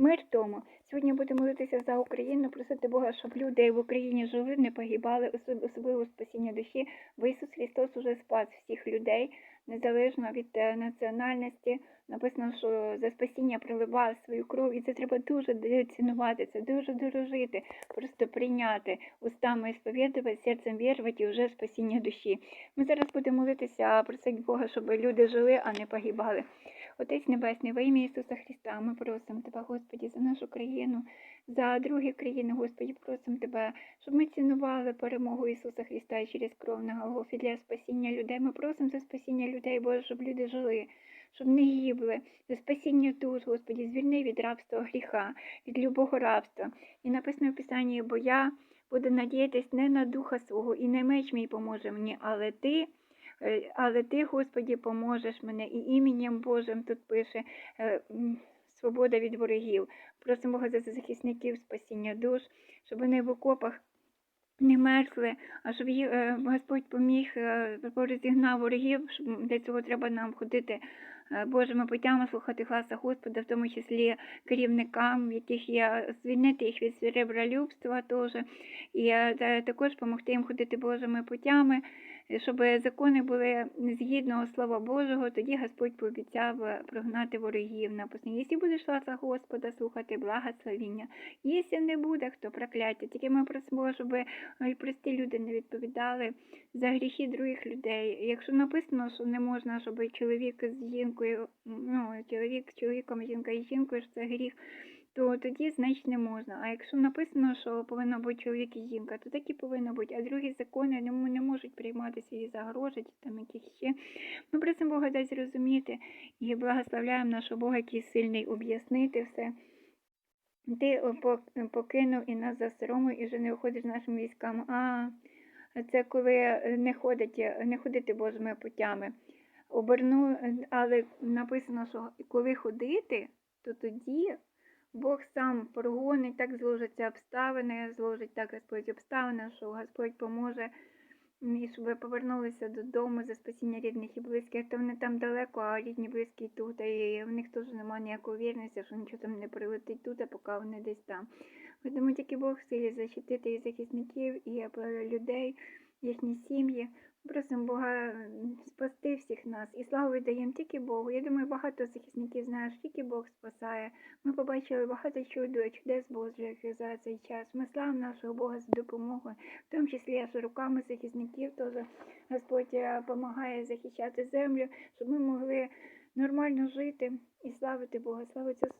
Мир тому. Сьогодні будемо молитися за Україну, просити Бога, щоб люди в Україні жили, не погибали, особливо спасіння душі, бо Ісус Христос уже спас всіх людей, незалежно від е, національності. Написано, що за спасіння проливав свою кров, і це треба дуже цінувати, це дуже дорожити, просто прийняти, устами сповідувати, серцем вірувати і вже спасіння душі. Ми зараз будемо молитися, просити Бога, щоб люди жили, а не погибали. Отець Небесний, во ім'я Ісуса Христа, ми просимо Тебе, Господі, за нашу країну, за другі країни, Господі, просимо Тебе, щоб ми цінували перемогу Ісуса Христа через кров на Голгофі для спасіння людей. Ми просимо за спасіння людей, Боже, щоб люди жили, щоб не гибли, за спасіння душ, Господі, звільни від рабства гріха, від любого рабства. І написано в Писанні, бо я буду надіятись не на духа свого, і не меч мій поможе мені, але ти. Е, Але ти, Господі, поможеш мене і іменем Божим тут пише е, свобода від ворогів. Просимо Бога за захисників спасіння душ, щоб вони в окопах не мерзли, а щоб е, Господь поміг, порозігнав розігнав ворогів. Щоб для цього треба нам ходити е, Божими путями, слухати гласа Господа, в тому числі керівникам, яких є звільнити їх від серебролюбства теж, і е, також допомогти їм ходити Божими путями щоб закони були згідно Слова Божого, тоді Господь пообіцяв е, прогнати ворогів. Написано, якщо будеш ласка Господа слухати благословіння, якщо не буде, хто прокляття. Тільки ми просимо, щоб прості люди не відповідали за гріхи других людей. Якщо написано, що не можна, щоб чоловік з жінкою, ну, чоловік чоловіком, жінка з жінкою, що це гріх, то тоді значить не можна. А якщо написано, що повинно бути чоловік і жінка, то так і повинно бути. А другі закони не, не можуть прийматися і загрожувати, там яких ще. Ми просимо Бога дати зрозуміти і благословляємо нашого Бога, який сильний об'яснити все. Ти покинув і нас засоромив, і вже не виходиш з нашими військами. А, це коли е, не ходить, не ходити Божими путями. Оберну, але написано, що коли ходити, то тоді Бог сам прогонить, так зложаться обставини, зложить так Господь обставини, що Господь поможе, і щоб ви повернулися додому за спасіння рідних і близьких. То вони там далеко, а рідні близькі тут, і в них теж немає ніякої вірності, що нічого там не прилетить тут, а поки вони десь там. Тому тільки Бог в силі захистити і захисників, і е, людей, їхні сім'ї. Просимо Бога спасти всіх нас. І славу віддаємо тільки Богу. Я думаю, багато захисників що тільки Бог спасає. Ми побачили багато чудо, чудес Божих за цей час. Ми славимо нашого Бога за допомогою, в тому числі що руками захисників теж Господь допомагає захищати землю, щоб ми могли нормально жити і славити Бога. Слава Ісусу!